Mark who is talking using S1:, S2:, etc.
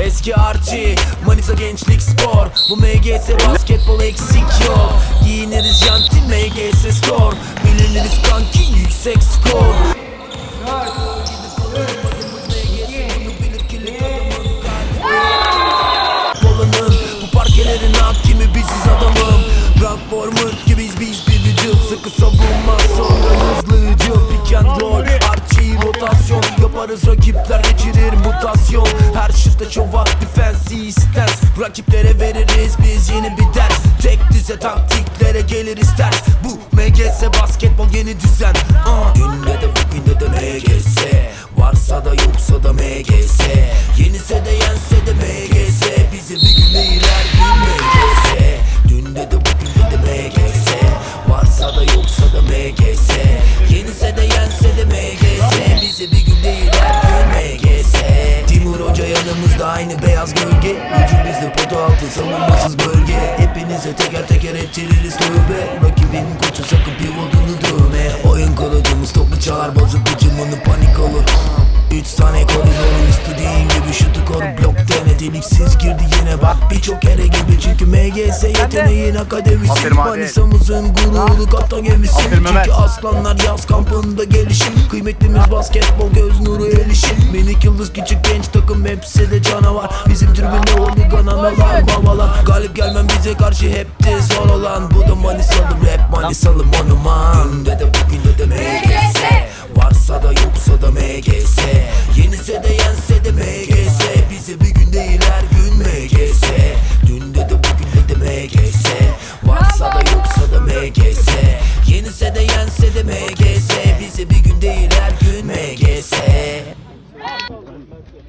S1: eski harcı Manisa gençlik spor. Bu MGS basketbol eksik yok. Giyiniriz janti MGS store. Biliniriz kanki yüksek skor. Parkelerin hakimi biziz adamım. Transformer gibiyiz biz bir vücut. Sıkı savunma sonra hızlı hücum. Pick and roll archie rotasyon. Yaparız rakipler geçirir Her şıkta çova defense stance Rakiplere veririz biz yeni bir ders. Tek düze taktiklere geliriz ters Bu MGS basketbol yeni düzen. Uh. Günde de bugünde de MGS aynı beyaz gölge Hücum bizde potu altı savunmasız bölge. Hepinize teker teker ettiririz tövbe. Rakibin koçu sakın pivotunu dövme. Oyun kılıcımız toplu çalar bozuk hücumunu panik olur. Üç tane Deliksiz girdi yine bak birçok kere gibi Çünkü MGS yeteneğin akademisi. Manisa'mızın gururu kaptan gemisi Çünkü aslanlar yaz kampında gelişim Kıymetlimiz basketbol göz nuru erişim Minik yıldız küçük genç takım hepsi de canavar. Bizim tribünde hooligan analar babalar. Galip gelmem bize karşı hep de zor olan. Bu da Manisalı rap Manisalı monuman Dünde de bugünde de MGS Varsa da yoksa da MGS Yenise de yense de MGS Bize bir MGS